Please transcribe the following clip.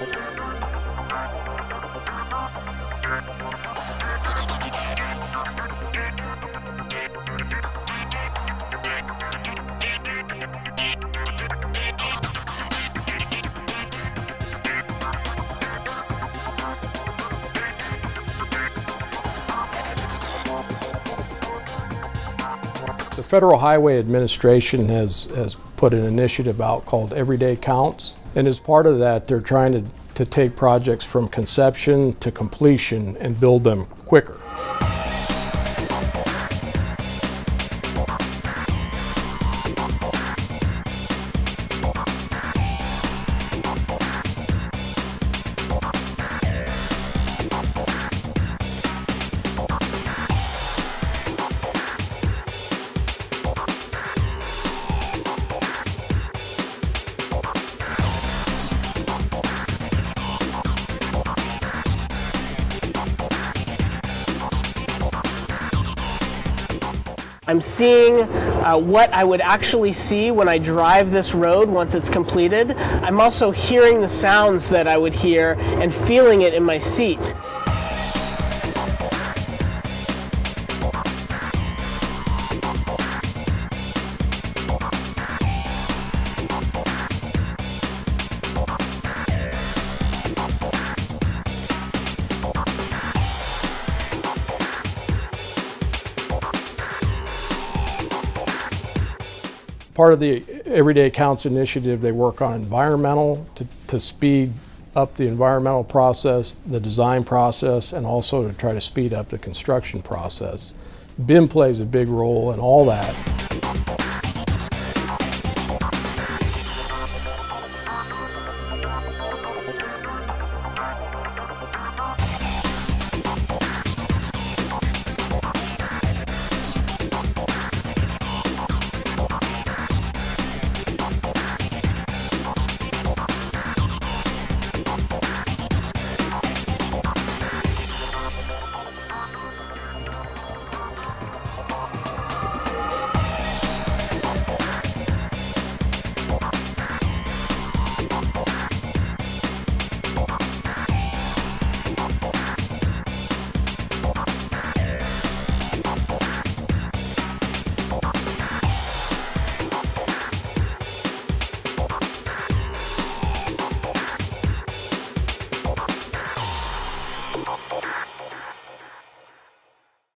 The Federal Highway Administration has, has put an initiative out called Everyday Counts. And as part of that, they're trying to, to take projects from conception to completion and build them quicker. I'm seeing uh, what I would actually see when I drive this road once it's completed. I'm also hearing the sounds that I would hear and feeling it in my seat. Part of the Everyday Counts initiative, they work on environmental to, to speed up the environmental process, the design process, and also to try to speed up the construction process. BIM plays a big role in all that.